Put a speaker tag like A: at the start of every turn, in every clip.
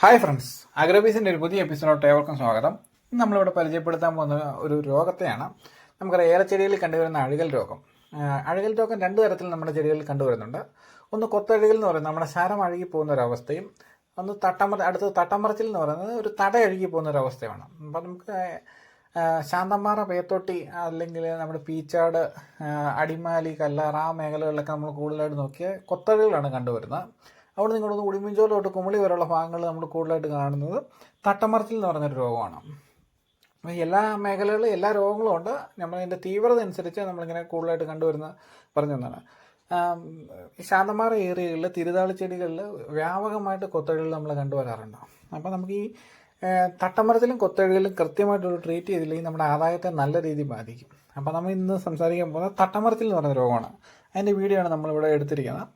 A: Hi friends അഗ്രബീസിന്റെ ഒരു പുതിയ എപ്പിസോഡോട്ട് ഏവർക്കും സ്വാഗതം. ഇന്ന് നമ്മളിവിടെ പരിചയപ്പെടുത്താൻ പോകുന്ന ഒരു രോഗത്തെയാണ് നമുക്കറിയാം ഏലച്ചെടികളിൽ കണ്ടുവരുന്ന അഴുകൽ രോഗം. അഴുകൽ രോഗം രണ്ട് തരത്തിൽ നമ്മുടെ ചെടികളിൽ കണ്ടുവരുന്നുണ്ട്. ഒന്ന് കൊത്തഴുകൽ എന്ന് പറയുന്നത് നമ്മുടെ ശരം അഴുകി പോകുന്ന അവസ്ഥയും ഒന്ന് തട്ടമറ അടുത്ത് തട്ടമറച്ചിൽ എന്ന് പറയുന്നത് ഒരു തട അഴുകി പോകുന്ന അവസ്ഥയാണ് അപ്പം നമുക്ക് ശാന്തമാറ പേത്തൊട്ടി അല്ലെങ്കിൽ നമ്മുടെ പീച്ചാട് അടിമാലി കല്ലാർ ആ മേഖലകളിലൊക്കെ നമ്മൾ കൂടുതലായിട്ട് നോക്കിയ കൊത്തഴുകളാണ് കണ്ടുവരുന്നത്. അവിടെ നിങ്ങളൊന്ന് ഉടുമ്പിഞ്ചോല തൊട്ട് കുമളി വരെയുള്ള ഭാഗങ്ങൾ നമ്മൾ കൂടുതലായിട്ട് കാണുന്നത് തട്ടമറച്ചിൽ എന്ന് പറഞ്ഞൊരു രോഗമാണ്. എല്ലാ മേഖലകളിലും എല്ലാ രോഗങ്ങളും ഉണ്ട്. നമ്മളതിന്റെ തീവ്രത അനുസരിച്ച് നമ്മളിങ്ങനെ കൂടുതലായിട്ട് കണ്ടുവരുന്ന പറഞ്ഞു തന്നാണ് ശാന്തമാറ ഏരിയകളിൽ തിരുതാളി ചെടികളിൽ വ്യാപകമായിട്ട് കൊത്തഴികൾ നമ്മൾ കണ്ടുവരാറുണ്ട്. അപ്പോൾ നമുക്ക് ഈ തട്ടമരത്തിലും കൊത്തഴികളിലും കൃത്യമായിട്ടൊരു ട്രീറ്റ് ചെയ്തില്ലെങ്കിൽ നമ്മുടെ ആദായത്തെ നല്ല രീതിയിൽ ബാധിക്കും. അപ്പോൾ നമ്മൾ ഇന്ന് സംസാരിക്കാൻ പോകുന്നത് തട്ടമരത്തിൽ എന്ന് പറയുന്ന രോഗമാണ്. അതിന്റെ വീഡിയോ ആണ് നമ്മളിവിടെ എടുത്തിരിക്കുന്നത്.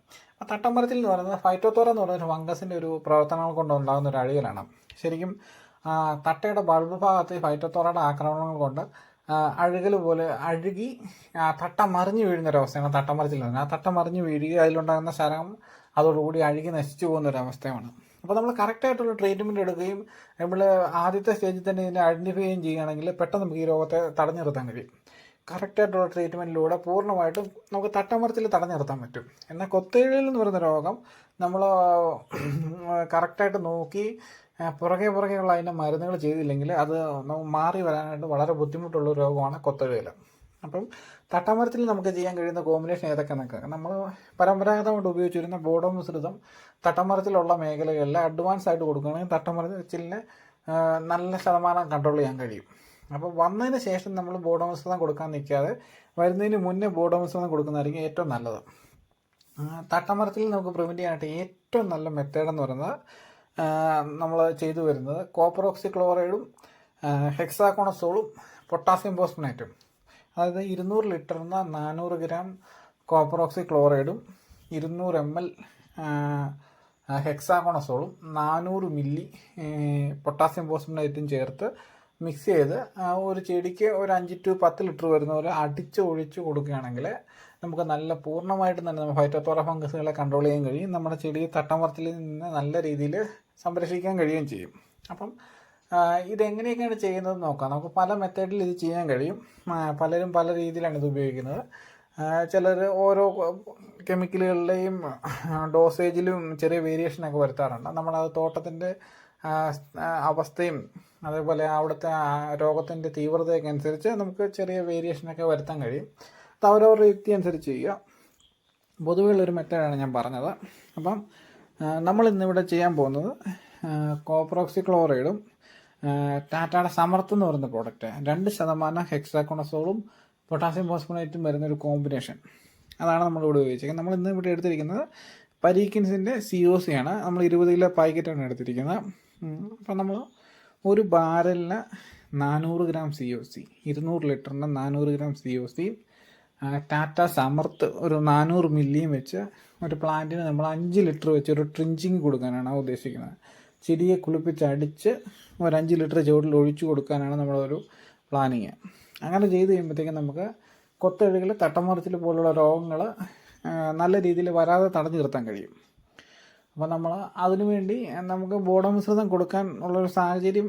A: ആ തട്ടമരത്തിൽ എന്ന് പറയുന്നത് ഫൈറ്റോത്തോറ എന്ന് പറയുന്ന ഫംഗസിന്റെ ഒരു പ്രവർത്തനങ്ങൾ കൊണ്ടുണ്ടാകുന്ന ഒരു അഴികലാണ് ശരിക്കും തട്ടയുടെ ബൾബ് ഭാഗത്ത് ഫൈറ്റോത്തോറയുടെ ആക്രമണങ്ങൾ കൊണ്ട് അഴുകൽ പോലെ അഴുകി തട്ട മറിഞ്ഞു വീഴുന്ന ഒരു അവസ്ഥയാണ് നിന്ന് ആ തട്ട മറിഞ്ഞു വീഴുകയും അതിലുണ്ടാകുന്ന ശരം അതോടുകൂടി അഴുകി നശിച്ചു പോകുന്ന ഒരു അവസ്ഥയാണ്. അപ്പോൾ നമ്മൾ കറക്റ്റായിട്ടുള്ള ട്രീറ്റ്മെന്റ് എടുക്കുകയും നമ്മൾ ആദ്യത്തെ സ്റ്റേജിൽ തന്നെ ഇതിനെ ഐഡന്റിഫൈ ചെയ്യുകയും ചെയ്യുകയാണെങ്കിൽ പെട്ടെന്ന് നമുക്ക് ഈ രോഗത്തെ തടഞ്ഞു നിർത്താൻ കഴിയും. കറക്റ്റായിട്ടുള്ള ട്രീറ്റ്മെന്റിലൂടെ പൂർണമായിട്ടും നമുക്ക് തട്ടമർത്തിൽ തടഞ്ഞു നിർത്താൻ പറ്റും. എന്നാൽ കൊത്തേഴിൽ എന്ന് പറയുന്ന രോഗം നമ്മൾ കറക്റ്റായിട്ട് നോക്കി പുറകെ പുറകെയുള്ള അതിന്റെ മരുന്നുകൾ ചെയ്തില്ലെങ്കിൽ അത് മാറി വരാനായിട്ട് വളരെ ബുദ്ധിമുട്ടുള്ള രോഗമാണ് കൊത്തഴുകൽ അപ്പം തട്ടമരത്തിൽ നമുക്ക് ചെയ്യാൻ കഴിയുന്ന കോമ്പിനേഷൻ ഏതൊക്കെയെന്നൊക്കെ നമ്മൾ പരമ്പരാഗതമായിട്ട് ഉപയോഗിച്ചിരുന്ന ബോഡോ മിശ്രിതം തട്ടമരത്തിലുള്ള മേഖലകളിൽ അഡ്വാൻസ് ആയിട്ട് കൊടുക്കുകയാണെങ്കിൽ തട്ടമരത്തിൽ നല്ല ശതമാനം കൺട്രോൾ ചെയ്യാൻ കഴിയും. അപ്പോൾ വന്നതിന് ശേഷം നമ്മൾ ബോഡോ മിശ്രിതം കൊടുക്കാൻ നിൽക്കാതെ വരുന്നതിന് മുന്നേ ബോഡോ മിശ്രിതം കൊടുക്കുന്നതായിരിക്കും ഏറ്റവും നല്ലത്. തട്ടമരത്തിൽ നമുക്ക് പ്രിവെന്റ് ചെയ്യാനായിട്ട് ഏറ്റവും നല്ല മെത്തേഡ് എന്ന് പറയുന്നത് നമ്മൾ ചെയ്തു വരുന്നത് കോപ്പറോക്സി ക്ലോറൈഡും ഹെക്സാകോണസോളും പൊട്ടാസ്യം ഫോസ്ഫനേറ്റും അതായത് ഇരുന്നൂറ് ലിറ്ററിന് നാനൂറ് ഗ്രാം കോപ്പറോക്സി ക്ലോറൈഡും ഇരുന്നൂറ് എം എൽ ഹെക്സാകോണസോളും നാനൂറ് മില്ലി പൊട്ടാസ്യം ഫോസ്ഫനേറ്റും ചേർത്ത് മിക്സ് ചെയ്ത് ഒരു ചെടിക്ക് ഒരു അഞ്ച് ടു പത്ത് ലിറ്റർ വരുന്ന പോലെ അടിച്ച് ഒഴിച്ച് കൊടുക്കുകയാണെങ്കിൽ നമുക്ക് നല്ല പൂർണമായിട്ടും തന്നെ നമ്മൾ ഫൈറ്റോത്തോറ ഫംഗസുകളെ കൺട്രോൾ ചെയ്യാൻ കഴിയും. നമ്മുടെ ചെടി തട്ടമറത്തിൽ നിന്ന് നല്ല രീതിയിൽ സംരക്ഷിക്കാൻ കഴിയുകയും ചെയ്യും. അപ്പം ഇതെങ്ങനെയൊക്കെയാണ് ചെയ്യുന്നത് നോക്കാം. നമുക്ക് പല മെത്തേഡിൽ ഇത് ചെയ്യാൻ കഴിയും. പലരും പല രീതിയിലാണ് ഇത് ഉപയോഗിക്കുന്നത്. ചിലർ ഓരോ കെമിക്കലുകളുടെയും ഡോസേജിലും ചെറിയ വേരിയേഷനൊക്കെ വരുത്താറുണ്ട്. നമ്മളത് തോട്ടത്തിന്റെ അവസ്ഥയും അതേപോലെ അവിടുത്തെ രോഗത്തിന്റെ തീവ്രതയൊക്കെ അനുസരിച്ച് നമുക്ക് ചെറിയ വേരിയേഷനൊക്കെ വരുത്താൻ കഴിയും. അത് അവരവരുടെ യുക്തി അനുസരിച്ച് ചെയ്യുക. പൊതുവെയുള്ളൊരു മെത്തേഡാണ് ഞാൻ പറഞ്ഞത്. അപ്പം നമ്മൾ ഇന്നിവിടെ ചെയ്യാൻ പോകുന്നത് കോപ്രോക്സി ക്ലോറൈഡും ടാറ്റയുടെ സമർത്ത് എന്ന് പറയുന്ന പ്രോഡക്റ്റ് രണ്ട് ശതമാനം ഹെക്സാക്കോണസോളും പൊട്ടാസ്യം ഫോസ്ഫോണേറ്റും വരുന്ന ഒരു കോമ്പിനേഷൻ അതാണ് നമ്മളിവിടെ ഉപയോഗിച്ചിരിക്കുന്നത് നമ്മൾ ഇന്ന് ഇവിടെ എടുത്തിരിക്കുന്നത് പരീക്കിൻസിന്റെ സി ഒ സി ആണ്. നമ്മൾ ഇരുപത് കിലോ പാക്കറ്റാണ് എടുത്തിരിക്കുന്നത്. അപ്പം നമ്മൾ ഒരു ബാരലിന് നാനൂറ് ഗ്രാം സി ഒ സി ഇരുന്നൂറ് ലിറ്ററിന് നാനൂറ് gram C O C Tata Samarth ഒരു നാനൂറ് മില്ലിയും വെച്ച് ഒരു പ്ലാന്റിന് നമ്മൾ അഞ്ച് ലിറ്റർ വെച്ച് ഒരു ട്രിഞ്ചിങ് കൊടുക്കാനാണ് ഉദ്ദേശിക്കുന്നത്. ചെടിയെ കുളിപ്പിച്ച് അടിച്ച് ഒരു അഞ്ച് ലിറ്റർ ചുവട്ടിൽ ഒഴിച്ചു കൊടുക്കാനാണ് നമ്മളൊരു പ്ലാനിങ്. അങ്ങനെ ചെയ്ത് കഴിയുമ്പോഴത്തേക്കും നമുക്ക് കൊത്തഴുകൾ തട്ടമറിച്ചിൽ പോലുള്ള രോഗങ്ങൾ നല്ല രീതിയിൽ വരാതെ തടഞ്ഞു നിർത്താൻ കഴിയും. അപ്പോൾ നമ്മൾ അതിനുവേണ്ടി നമുക്ക് ബോഡമിശ്രിതം കൊടുക്കാൻ ഉള്ളൊരു സാഹചര്യം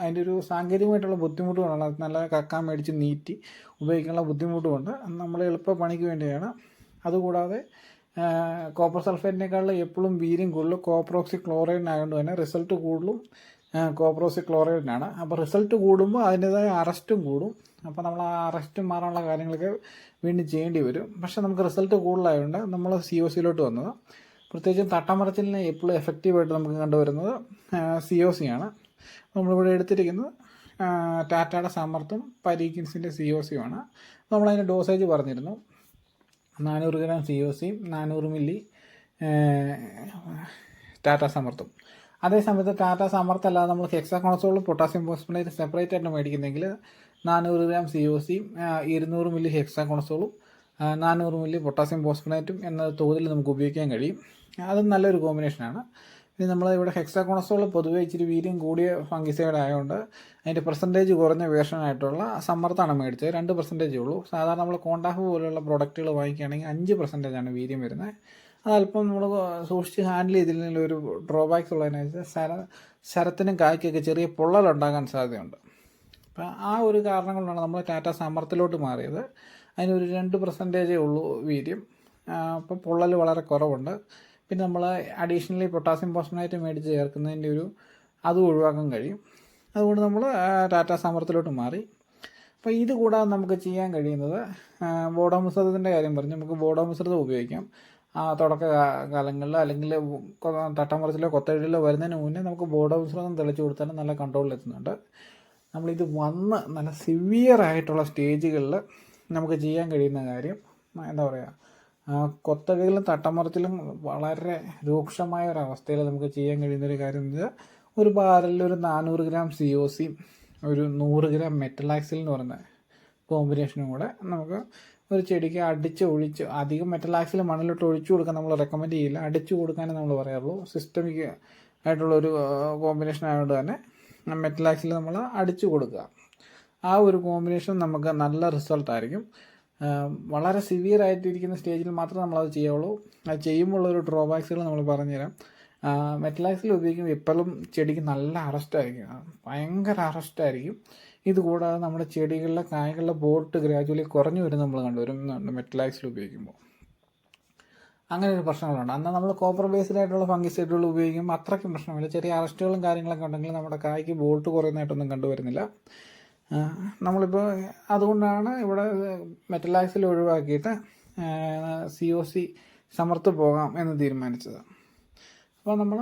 A: അതിന്റെ ഒരു സാങ്കേതികമായിട്ടുള്ള ബുദ്ധിമുട്ടുകളാണ്. അത് നല്ല കക്കാൻ മേടിച്ച് നീറ്റി ഉപയോഗിക്കാനുള്ള ബുദ്ധിമുട്ടുമുണ്ട്. നമ്മൾ എളുപ്പ പണിക്ക് വേണ്ടിയാണ്. അതുകൂടാതെ കോപ്പർ സൾഫേറ്റിനേക്കാളും എപ്പോഴും വീര്യം കൂടുതലും കോപ്രോക്സി ക്ലോറൈഡിനായതുകൊണ്ട് തന്നെ റിസൾട്ട് കൂടുതലും കോപ്രോക്സി ക്ലോറൈഡിനാണ് അപ്പോൾ റിസൾട്ട് കൂടുമ്പോൾ അതിന്റെതായ അറസ്റ്റും കൂടും. അപ്പോൾ നമ്മൾ ആ അറസ്റ്റ് മാറാനുള്ള കാര്യങ്ങളൊക്കെ വീണ്ടും ചെയ്യേണ്ടി വരും. പക്ഷേ നമുക്ക് റിസൾട്ട് കൂടുതലായതുകൊണ്ട് നമ്മൾ സി ഒ സിയിലോട്ട് വന്നത് പ്രത്യേകിച്ചും തട്ടമറച്ചിലിന് എപ്പോഴും എഫക്റ്റീവായിട്ട് നമുക്ക് കണ്ടുവരുന്നത് സി ഒ സി ആണ്. നമ്മളിവിടെ എടുത്തിരിക്കുന്നത് ടാറ്റയുടെ സമർത്ഥം പരീക്കിൻസിന്റെ സി ഒ സിയുമാണ് നമ്മളതിന്റെ ഡോസേജ് പറഞ്ഞിരുന്നു. നാനൂറ് ഗ്രാം സി ഒ സി നാനൂറ് മില്ലി ടാറ്റ സമർത്ഥം അതേസമയത്ത് ടാറ്റ സമർത്ഥ അല്ലാതെ നമ്മൾ ഹെക്സാകോണസോളും പൊട്ടാസ്യം ഫോസ്ഫനേറ്റ് സെപ്പറേറ്റ് ആയിട്ട് മേടിക്കുന്നെങ്കിൽ നാനൂറ് ഗ്രാം സി ഒ സി ഇരുന്നൂറ് മില്ലി ഹെക്സാകോണസോളും നാനൂറ് മില്ലി പൊട്ടാസ്യം ഫോസ്ഫനേറ്റും എന്ന തോതിൽ നമുക്ക് ഉപയോഗിക്കാൻ കഴിയും. അതും നല്ലൊരു കോമ്പിനേഷനാണ്. ഇനി നമ്മൾ ഇവിടെ ഹെക്സാകോണസോൾ പൊതുവേ ഇച്ചിരി വീര്യം കൂടിയ ഫംഗിസൈഡ് ആയതുകൊണ്ട് അതിന്റെ പെർസെന്റേജ് കുറഞ്ഞ വേർഷനായിട്ടുള്ള സമ്മർത്താണ് മേടിച്ചത്. രണ്ട് പെർസെന്റേജേ ഉള്ളൂ. സാധാരണ നമ്മൾ കോണ്ടാഫ് പോലെയുള്ള പ്രോഡക്റ്റുകൾ വാങ്ങിക്കുകയാണെങ്കിൽ അഞ്ച് പെർസെന്റേജാണ് വീര്യം വരുന്നത്. അതല്പം നമ്മൾ സൂക്ഷിച്ച് ഹാൻഡിൽ ചെയ്തില്ലെങ്കിൽ ഒരു ഡ്രോബാക്സ് ഉള്ളതിനെ വെച്ചാൽ ശര ശരത്തിനും കായ്ക്കൊക്കെ ചെറിയ പൊള്ളലുണ്ടാകാൻ സാധ്യതയുണ്ട്. അപ്പം ആ ഒരു കാരണം കൊണ്ടാണ് നമ്മൾ ടാറ്റ സമർത്ഥിലോട്ട് മാറിയത്. അതിനൊരു രണ്ട് പെർസെന്റേജേ ഉള്ളൂ വീര്യം. അപ്പം പൊള്ളൽ വളരെ കുറവുണ്ട്. പിന്നെ നമ്മൾ അഡീഷണലി പൊട്ടാസ്യം ഫോസ്ഫനേറ്റ് മേടിച്ച് ചേർക്കുന്നതിന്റെ ഒരു അതും ഒഴിവാക്കാൻ കഴിയും. അതുകൊണ്ട് നമ്മൾ ടാറ്റ സമരത്തിലോട്ട് മാറി. അപ്പോൾ ഇത് കൂടാതെ നമുക്ക് ചെയ്യാൻ കഴിയുന്നത് ബോഡോ മിശ്രിതത്തിന്റെ കാര്യം പറഞ്ഞു. നമുക്ക് ബോഡോ മിശ്രിതം ഉപയോഗിക്കാം. ആ തുടക്ക കാലങ്ങളിൽ അല്ലെങ്കിൽ തട്ടമറച്ചിലോ കൊത്തഴിലോ വരുന്നതിന് മുന്നേ നമുക്ക് ബോഡോ മിശ്രിതം തെളിച്ചു കൊടുത്താലും നല്ല കൺട്രോളിൽ എത്തുന്നുണ്ട്. നമ്മളിത് വന്ന് നല്ല സിവിയർ ആയിട്ടുള്ള സ്റ്റേജുകളിൽ നമുക്ക് ചെയ്യാൻ കഴിയുന്ന കാര്യം എന്താ പറയുക കൊത്തകയിലും തട്ടമറച്ചിലും വളരെ രൂക്ഷമായ ഒരു അവസ്ഥയിൽ നമുക്ക് ചെയ്യാൻ കഴിയുന്ന ഒരു കാര്യം എന്ന് വെച്ചാൽ ഒരു ബാരലിൽ ഒരു നാനൂറ് ഗ്രാം സി ഒ സി ഒരു നൂറ് ഗ്രാം മെറ്റലാക്സിൽ എന്ന് പറയുന്ന കോമ്പിനേഷനും കൂടെ നമുക്ക് ഒരു ചെടിക്ക് അടിച്ച് ഒഴിച്ച് അധികം മെറ്റലാക്സിൽ മണ്ണിലോട്ട് ഒഴിച്ചു കൊടുക്കാൻ നമ്മൾ റെക്കമെൻഡ് ചെയ്യില്ല. അടിച്ചു കൊടുക്കാനേ നമ്മൾ പറയാറുള്ളൂ. സിസ്റ്റമിക് ആയിട്ടുള്ള ഒരു കോമ്പിനേഷൻ ആയതുകൊണ്ട് തന്നെ മെറ്റലാക്സിൽ നമ്മൾ അടിച്ചു കൊടുക്കുക. ആ ഒരു കോമ്പിനേഷൻ നമുക്ക് നല്ല റിസൾട്ട് ആയിരിക്കും. ആഹ് വളരെ സിവിയർ ആയിട്ടിരിക്കുന്ന സ്റ്റേജിൽ മാത്രമേ നമ്മളത് ചെയ്യുള്ളൂ. അത് ചെയ്യുമ്പോൾ ഒരു ഡ്രോബാക്സുകൾ നമ്മൾ പറഞ്ഞുതരാം. മെറ്റലാക്സിൽ ഉപയോഗിക്കുമ്പോൾ ഇപ്പോഴും ചെടിക്ക് നല്ല അറസ്റ്റായിരിക്കും ഭയങ്കര അറസ്റ്റായിരിക്കും ഇതുകൂടാതെ ഇത് കൂടാതെ നമ്മുടെ ചെടികളിലെ കായകളിലെ ബോട്ട് ഗ്രാജുവലി കുറഞ്ഞു വരുന്നത് നമ്മൾ കണ്ടുവരുന്നുണ്ട് മെറ്റലാക്സിൽ ഉപയോഗിക്കുമ്പോൾ. അങ്ങനെ ഒരു പ്രശ്നങ്ങളുണ്ട്. എന്നാൽ നമ്മൾ കോപ്പർ ബേസ്ഡ് ആയിട്ടുള്ള ഫംഗിസൈഡുകൾ ഉപയോഗിക്കുമ്പോൾ അത്രയ്ക്കും പ്രശ്നമില്ല. ചെറിയ അറസ്റ്റുകളും കാര്യങ്ങളൊക്കെ ഉണ്ടെങ്കിൽ നമ്മുടെ കായ്ക്ക് ബോൾട്ട് കുറയുന്നതായിട്ടൊന്നും കണ്ടുവരുന്നില്ല. നമ്മളിപ്പോൾ അതുകൊണ്ടാണ് ഇവിടെ മെറ്റലാക്സിൽ ഒഴിവാക്കിയിട്ട് സി ഒ സി സമർത്ത് പോകാം എന്ന് തീരുമാനിച്ചത്. അപ്പോൾ നമ്മൾ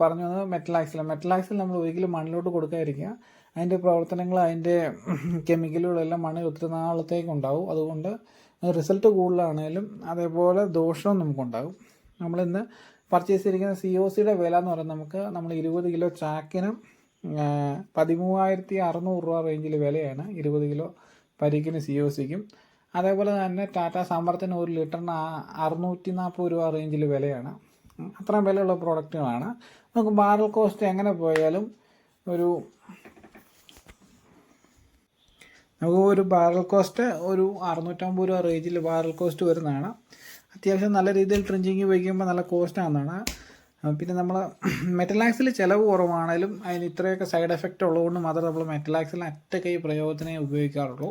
A: പറഞ്ഞു വന്നത് മെറ്റലാക്സിൽ. മെറ്റലാക്സിൽ നമ്മൾ ഒരിക്കലും മണ്ണിലോട്ട് കൊടുക്കാതിരിക്കുക. അതിന്റെ പ്രവർത്തനങ്ങൾ അതിന്റെ കെമിക്കലുകളെല്ലാം മണ്ണിൽ ഒത്തിരി നാളത്തേക്ക് ഉണ്ടാവും. അതുകൊണ്ട് റിസൾട്ട് കൂടുതലാണേലും അതേപോലെ ദോഷവും നമുക്കുണ്ടാകും. നമ്മളിന്ന് പർച്ചേസ് ചെയ്തിരിക്കുന്ന സി ഒ സിയുടെ വില എന്ന് പറയുന്നത് നമുക്ക് നമ്മൾ ഇരുപത് കിലോ ചാക്കിന് പതിമൂവായിരത്തി അറുന്നൂറ് രൂപ റേഞ്ചിൽ വിലയാണ്. ഇരുപത് കിലോ പരിക്കിന് സി ഒ സിക്കും അതേപോലെ തന്നെ ടാറ്റ സമ്പർത്തിന് ഒരു ലിറ്ററിന് അറുന്നൂറ്റി നാൽപ്പത് രൂപ റേഞ്ചിൽ വിലയാണ്. അത്രയും വിലയുള്ള പ്രോഡക്റ്റുകളാണ് നമുക്ക് ബാരൽ കോസ്റ്റ് എങ്ങനെ പോയാലും ഒരു നമുക്ക് ഒരു ബാരൽ കോസ്റ്റ് ഒരു അറുന്നൂറ്റമ്പത് രൂപ റേഞ്ചിൽ ബാരൽ കോസ്റ്റ് വരുന്നതാണ്. അത്യാവശ്യം നല്ല രീതിയിൽ ട്രിഞ്ചിങ് ഉപയോഗിക്കുമ്പോൾ നല്ല കോസ്റ്റ് ആണെന്നാണ്. പിന്നെ നമ്മൾ മെറ്റലാക്സിൽ ചിലവ് കുറവാണേലും അതിന് ഇത്രയൊക്കെ സൈഡ് എഫക്റ്റ് ഉള്ളതുകൊണ്ട് മാത്രമേ നമ്മൾ മെറ്റലാക്സിൽ അറ്റക്കൈ പ്രയോഗത്തിനേ ഉപയോഗിക്കാറുള്ളൂ.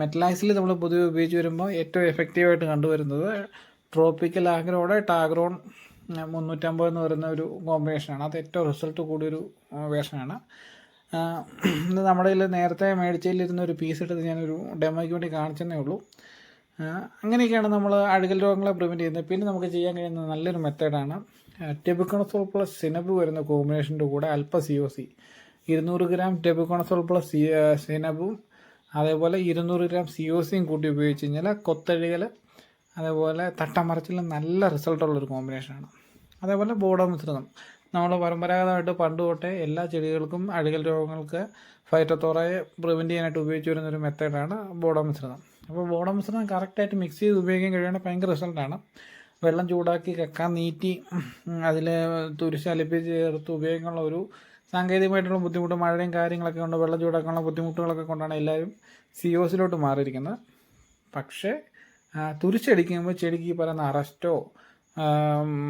A: മെറ്റലാക്സിൽ നമ്മൾ പൊതുവെ ഉപയോഗിച്ച് വരുമ്പോൾ ഏറ്റവും എഫക്റ്റീവായിട്ട് കണ്ടുവരുന്നത് ട്രോപ്പിക്കൽ ആഗ്രോടെ ടാഗ്രോൺ മുന്നൂറ്റമ്പത് എന്ന് പറയുന്ന ഒരു കോമ്പിനേഷനാണ് അത് ഏറ്റവും റിസൾട്ട് കൂടിയൊരു വേഷനാണ് ഇത് നമ്മുടെ കയ്യിൽ നേരത്തെ മേടിച്ചതിലിരുന്ന ഒരു പീസ് എടുത്ത് ഞാനൊരു ഡെമോയ്ക്ക് വേണ്ടി കാണിച്ചെന്നേ ഉള്ളൂ. അങ്ങനെയൊക്കെയാണ് നമ്മൾ അഴുകൽ രോഗങ്ങളെ പ്രിവെന്റ് ചെയ്യുന്നത്. പിന്നെ നമുക്ക് ചെയ്യാൻ കഴിയുന്ന നല്ലൊരു മെത്തേഡാണ് ടെബിക്കോണസോൾ പ്ലസ് സിനബ് വരുന്ന കോമ്പിനേഷന്റെ കൂടെ അല്പ സി ഒ സി ഇരുന്നൂറ് ഗ്രാം ടെബിക്കോണസോൾ പ്ലസ് സിനബും അതേപോലെ ഇരുന്നൂറ് ഗ്രാം സി ഒ സിയും കൂട്ടി ഉപയോഗിച്ച് കഴിഞ്ഞാൽ കൊത്തഴുകൽ അതേപോലെ തട്ടമറച്ചിൽ നല്ല റിസൾട്ടുള്ളൊരു കോമ്പിനേഷനാണ് അതേപോലെ ബോഡോ മിശ്രിതം. നമ്മൾ പരമ്പരാഗതമായിട്ട് പണ്ട് തൊട്ടേ എല്ലാ ചെടികൾക്കും അഴുകൽ രോഗങ്ങൾക്ക് ഫൈറ്റത്തോറയെ പ്രിവെന്റ് ചെയ്യാനായിട്ട് ഉപയോഗിച്ച് വരുന്ന ഒരു മെത്തേഡാണ് ബോഡോ മിശ്രിതം. അപ്പോൾ ബോഡോ മിശ്രണം കറക്റ്റായിട്ട് മിക്സ് ചെയ്ത് ഉപയോഗിക്കാൻ കഴിയുകയാണെങ്കിൽ ഭയങ്കര റിസൾട്ടാണ് വെള്ളം ചൂടാക്കി കക്കാൻ നീറ്റി അതിൽ തുരിശ് അലിപ്പിച്ച് ചേർത്ത് ഉപയോഗിക്കാനുള്ള ഒരു സാങ്കേതികമായിട്ടുള്ള ബുദ്ധിമുട്ട് മഴയും കാര്യങ്ങളൊക്കെ കൊണ്ട് വെള്ളം ചൂടാക്കാനുള്ള ബുദ്ധിമുട്ടുകളൊക്കെ കൊണ്ടാണ് എല്ലാവരും സി ഒസിലോട്ട് മാറിയിരിക്കുന്നത്. പക്ഷേ തുരിച്ചടിക്കുമ്പോൾ ചെടിക്ക് ഈ പറയുന്ന അറസ്റ്റോ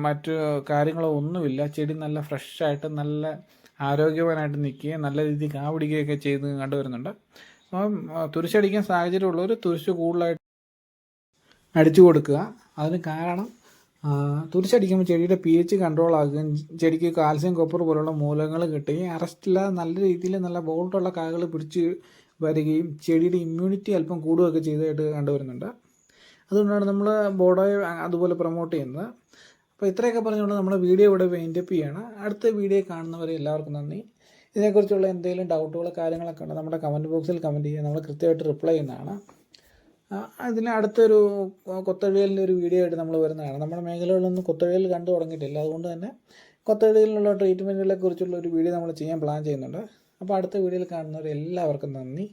A: മറ്റ് കാര്യങ്ങളോ ഒന്നുമില്ല. ചെടി നല്ല ഫ്രഷായിട്ട് നല്ല ആരോഗ്യവാനായിട്ട് നിൽക്കുകയും നല്ല രീതിയിൽ കാ ചെയ്ത് കണ്ടുവരുന്നുണ്ട്. അപ്പം തുരിശടിക്കാൻ സാഹചര്യമുള്ളവർ തുരിശ് കൂടുതലായിട്ട് അടിച്ചു കൊടുക്കുക. അതിന് കാരണം തുരിശടിക്കുമ്പോൾ ചെടിയുടെ പി എച്ച് കൺട്രോൾ ആകുകയും ചെടിക്ക് കാൽസ്യം കോപ്പർ പോലുള്ള മൂലകങ്ങൾ കിട്ടുകയും അറസ്റ്റില്ലാതെ നല്ല രീതിയിൽ നല്ല ബോൾട്ടുള്ള കായകൾ പിടിച്ച് വരികയും ചെടിയുടെ ഇമ്മ്യൂണിറ്റി അല്പം കൂടുകയൊക്കെ ചെയ്തതായിട്ട് കണ്ടുവരുന്നുണ്ട്. അതുകൊണ്ടാണ് നമ്മൾ ബോർഡോയെ അതുപോലെ പ്രൊമോട്ട് ചെയ്യുന്നത്. അപ്പോൾ ഇത്രയൊക്കെ പറഞ്ഞുകൊണ്ട് നമ്മുടെ വീഡിയോ ഇവിടെ പെയിന്റപ്പ് ചെയ്യാണ്. അടുത്ത വീഡിയോ കാണുന്നവരെ എല്ലാവർക്കും നന്ദി. ഇതിനെക്കുറിച്ചുള്ള എന്തെങ്കിലും ഡൗട്ടുകളോ കാര്യങ്ങളൊക്കെ ഉണ്ടോ? നമ്മുടെ കമന്റ് ബോക്സിൽ കമന്റ് ചെയ്യുക. നമ്മൾ കൃത്യമായിട്ട് റിപ്ലൈ ചെയ്യുന്നതാണ്. അതിന് അടുത്തൊരു കൊത്തഴിയലിന്റെ ഒരു വീഡിയോ ആയിട്ട് നമ്മൾ വരുന്നതാണ്. നമ്മുടെ മേഖലകളിലൊന്നും കൊത്തഴിയൽ കണ്ടു തുടങ്ങിയിട്ടില്ല. അതുകൊണ്ട് തന്നെ കൊത്തഴിയലിനുള്ള ട്രീറ്റ്മെന്റുകളെ കുറിച്ചുള്ള ഒരു വീഡിയോ നമ്മൾ ചെയ്യാൻ പ്ലാൻ ചെയ്യുന്നുണ്ട്. അപ്പോൾ അടുത്ത വീഡിയോയിൽ കാണുന്നവർ എല്ലാവർക്കും നന്ദി.